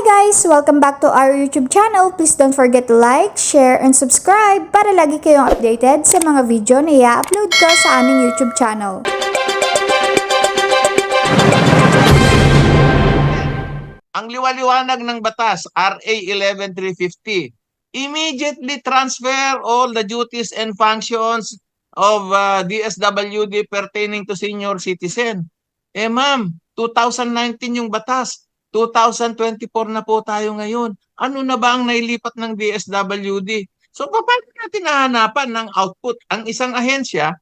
guys! Welcome back to our YouTube channel. Please don't forget to like, share, and subscribe para lagi kayong updated sa mga video na i-upload ko sa aming YouTube channel. ang liwaliwanag ng batas, RA 11350, immediately transfer all the duties and functions of uh, DSWD pertaining to senior citizen. Eh ma'am, 2019 yung batas. 2024 na po tayo ngayon. Ano na ba ang nailipat ng DSWD? So paano natin nahanapan ng output ang isang ahensya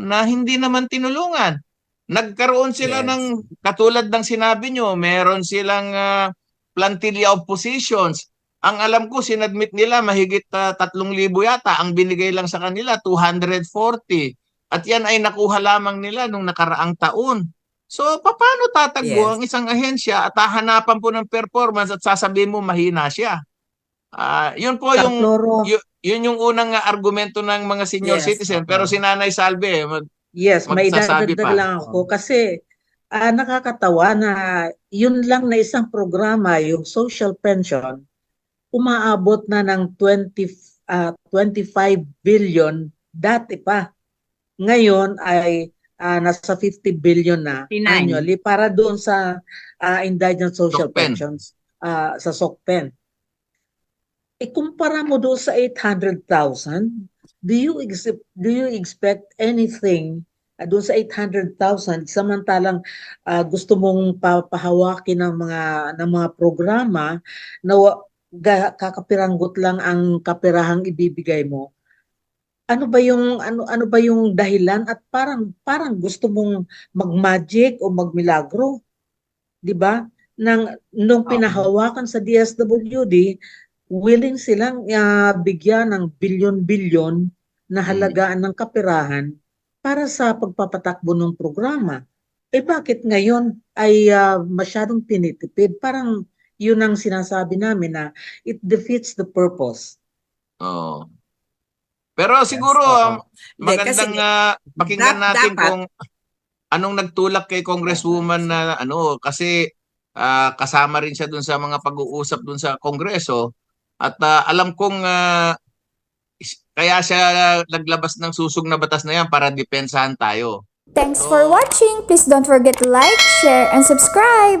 na hindi naman tinulungan? Nagkaroon sila Yes. ng katulad ng sinabi nyo, meron silang ah, plantilla of positions. Ang alam ko, sinadmit nila mahigit uh, 3,000 yata. Ang binigay lang sa kanila, 240. At yan ay nakuha lamang nila nung nakaraang taon. So, paano tatagbo Yes. ang isang ahensya at hahanapan po ng performance at sasabihin mo mahina siya? Ah, yun po yung Tatloro. yu- yun yung unang argumento ng mga senior Yes, citizen. Pero si Nanay Salve, mag- Yes, may dadagdag pa. lang ako kasi ah, nakakatawa na yun lang na isang programa, yung social pension, umaabot na ng 20, ah, 25 billion dati pa. Ngayon ay ah, nasa 50 billion na 59. annually para doon sa ah, indigent social SOCPEN. pensions ah, sa SOCPEN. Ikumpara mo doon sa 800,000, do you expect do you expect anything uh, doon sa 800,000 samantalang ah, gusto mong papahawakin ng mga ng mga programa na kakapiranggot lang ang kapirahang ibibigay mo ano ba yung ano ano ba yung dahilan at parang parang gusto mong magmagic o magmilagro 'di ba nang nung pinahawakan sa DSWD willing silang ah, bigyan ng bilyon-bilyon na halagaan ng kapirahan para sa pagpapatakbo ng programa. Eh bakit ngayon ay ah, masyadong tinitipid? Parang yun ang sinasabi namin na it defeats the purpose. Oo. Pero siguro um, magandang ah, pakinggan natin dapat- kung anong nagtulak kay Congresswoman na ano kasi ah, kasama rin siya dun sa mga pag-uusap dun sa Kongreso at ah, alam kong is- kaya siya naglabas ng susog na batas na yan para depensahan tayo. Thanks for watching! Please don't forget to like, share, and subscribe!